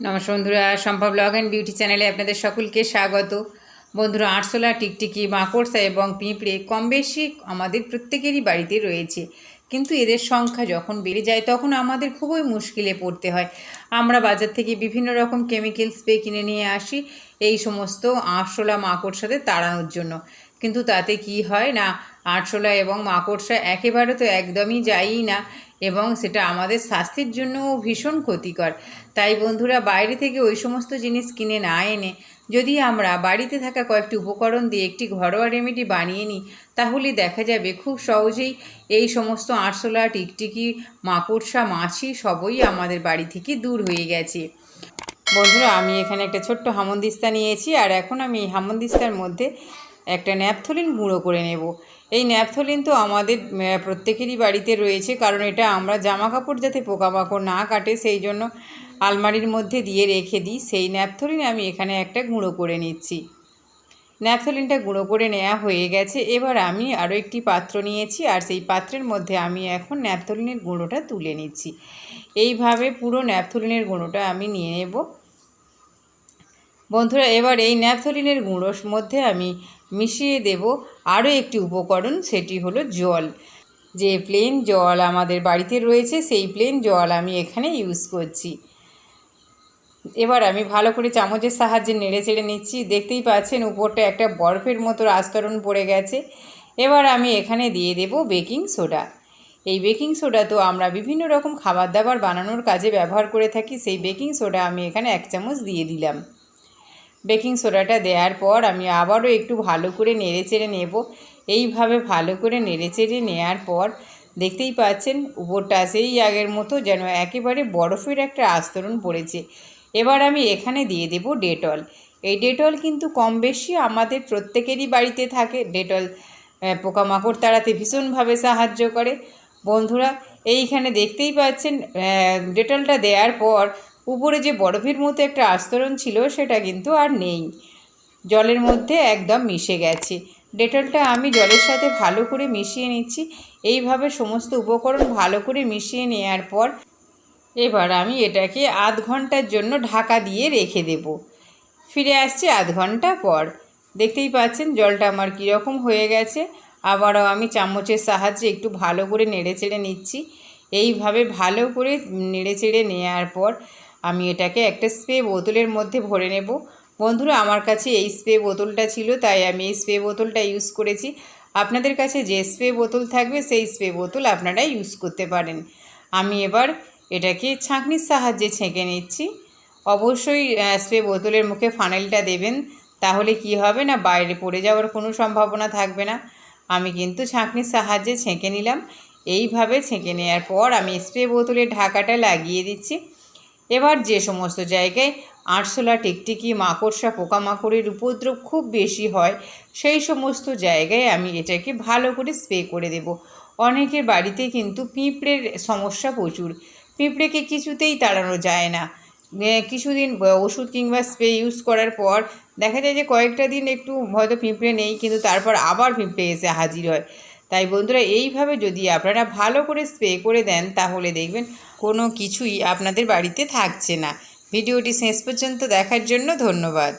নমস্কার বন্ধুরা, সম্ভব ব্লগ অ্যান্ড বিউটি চ্যানেলে আপনাদের সকলকে স্বাগত। বন্ধুরা, আরশোলা, টিকটিকি, মাকড়সা এবং পিঁপড়ে কম বেশি আমাদের প্রত্যেকেরই বাড়িতে রয়েছে। কিন্তু এদের সংখ্যা যখন বেড়ে যায়, তখন আমাদের খুবই মুশকিলে পড়তে হয়। আমরা বাজার থেকে বিভিন্ন রকম কেমিক্যাল স্প্রে কিনে নিয়ে আসি, এই সমস্ত আরশোলা, মাকড়সাদের তাড়ানোর জন্য। কিন্তু তাতে কি হয় না? আরশোলা এবং মাকড়সা একেবারে তো একদমই যায়ই না এবং সেটা আমাদের স্বাস্থ্যের জন্যও ভীষণ ক্ষতিকর। তাই বন্ধুরা, বাইরে থেকে ওই সমস্ত জিনিস কিনে না এনে যদি আমরা বাড়িতে থাকা কয়েকটি উপকরণ দিয়ে একটি ঘরোয়া রেমেডি বানিয়ে নিই, তাহলে দেখা যাবে খুব সহজেই এই সমস্ত আরশোলা, টিকটিকি, মাকড়সা, মাছি সবই আমাদের বাড়ি থেকে দূর হয়ে গেছে। বন্ধুরা, আমি এখানে একটা ছোট্ট হামনদিস্তা নিয়েছি আর এখন আমি এই হামনদিস্তার মধ্যে একটা ন্যাপথলিন গুঁড়ো করে নেব। এই ন্যাপথলিন তো আমাদের প্রত্যেকেরই বাড়িতে রয়েছে, কারণ এটা আমরা জামা কাপড় যাতে পোকামাকড় না কাটে, সেই জন্য আলমারির মধ্যে দিয়ে রেখে দিই। সেই ন্যাপথলিন আমি এখানে একটা গুঁড়ো করে নিচ্ছি। ন্যাপথলিনটা গুঁড়ো করে নেওয়া হয়ে গেছে। এবার আমি আরও একটি পাত্র নিয়েছি, আর সেই পাত্রের মধ্যে আমি এখন ন্যাপথলিনের গুঁড়োটা তুলে নিচ্ছি। এইভাবে পুরো ন্যাপথলিনের গুঁড়োটা আমি নিয়ে নেব। বন্ধুরা, এবার এই ন্যাপথলিনের গুঁড়োর মধ্যে আমি মিশিয়ে দেব। আরও একটি উপকরণ, সেটি হলো জল। যে প্লেন জল আমাদের বাড়িতে রয়েছে, সেই প্লেন জল আমি এখানে ইউজ করছি। এবার আমি ভালো করে চামচের সাহায্যে নেড়ে চেড়ে নিচ্ছি। দেখতেই পাচ্ছেন, উপরটা একটা বরফের মতো আস্তরণ পড়ে গেছে। এবার আমি এখানে দিয়ে দেব বেকিং সোডা। এই বেকিং সোডা তো আমরা বিভিন্ন রকম খাবার দাবার বানানোর কাজে ব্যবহার করে থাকি। সেই বেকিং সোডা আমি এখানে এক চামচ দিয়ে দিলাম। বেকিং সোডাটা দেওয়ার পর আমি আবারও একটু ভালো করে নেড়ে চেড়ে নেব। এইভাবে ভালো করে নেড়ে চেড়ে নেওয়ার পর দেখতেই পাচ্ছেন উপরটা সেই আগের মতো যেন একেবারে বরফের একটা আস্তরণ পড়েছে। এবার আমি এখানে দিয়ে দেব ডেটল। এই ডেটল কিন্তু কম বেশি আমাদের প্রত্যেকেরই বাড়িতে থাকে। ডেটল পোকামাকড় তাড়াতে ভীষণভাবে সাহায্য করে। বন্ধুরা, এইখানে দেখতেই পাচ্ছেন ডেটলটা দেওয়ার পর উপরে যে বরফের মতো একটা আস্তরণ ছিল, সেটা কিন্তু আর নেই। জলের মধ্যে একদম মিশে গেছে। ডেটলটা আমি জলের সাথে ভালো করে মিশিয়ে নিচ্ছি। এইভাবে সমস্ত উপকরণ ভালো করে মিশিয়ে নেওয়ার পর এবার আমি এটাকে আধ ঘণ্টার জন্য ঢাকা দিয়ে রেখে দেব। ফিরে আসছি আধ ঘণ্টা পর। দেখতেই পাচ্ছেন জলটা আমার কীরকম হয়ে গেছে। আবারও আমি চামচের সাহায্যে একটু ভালো করে নেড়ে চেড়ে নিচ্ছি। এইভাবে ভালো করে নেড়ে চেড়ে নেওয়ার পর আমি এটাকে একটা স্প্রে বোতলের মধ্যে ভরে নেব। বন্ধুরা, আমার কাছে এই স্প্রে বোতলটা ছিল, তাই আমি এই স্প্রে বোতলটা ইউজ করেছি। আপনাদের কাছে যে স্প্রে বোতল থাকবে, সেই স্প্রে বোতল আপনারা ইউজ করতে পারেন। আমি এবার এটাকে ছাঁকনির সাহায্যে ছেঁকে নিচ্ছি। অবশ্যই স্প্রে বোতলের মুখে ফানেলটা দেবেন, তাহলে কি হবে না, বাইরে পড়ে যাওয়ার কোনো সম্ভাবনা থাকবে না। আমি কিন্তু ছাঁকনির সাহায্যে ছেঁকে নিলাম। এইভাবে ছেঁকে নেওয়ার পর আমি স্প্রে বোতলে ঢাকাটা লাগিয়ে দিচ্ছি। এবার যে সমস্ত জায়গায় আরশোলা টিকটিকি, মাকড়সা, পোকামাকড়ের উপদ্রব খুব বেশি হয়, সেই সমস্ত জায়গায় আমি এটাকে ভালো করে স্প্রে করে দেব। অনেকের বাড়িতে কিন্তু পিঁপড়ের সমস্যা প্রচুর। পিঁপড়েকে কিছুতেই তাড়ানো যায় না। কিছুদিন ওষুধ কিংবা স্প্রে ইউজ করার পর দেখা যায় যে কয়েকটা দিন একটু হয়তো পিঁপড়ে নেই, কিন্তু তারপর আবার পিঁপড়ে এসে হাজির হয়। তাই বন্ধুরা, এইভাবে যদি আপনারা ভালো করে স্প্রে করে দেন, তাহলে দেখবেন কোনো কিছুই আপনাদের বাড়িতে থাকছে না। ভিডিওটি শেষ পর্যন্ত দেখার জন্য ধন্যবাদ।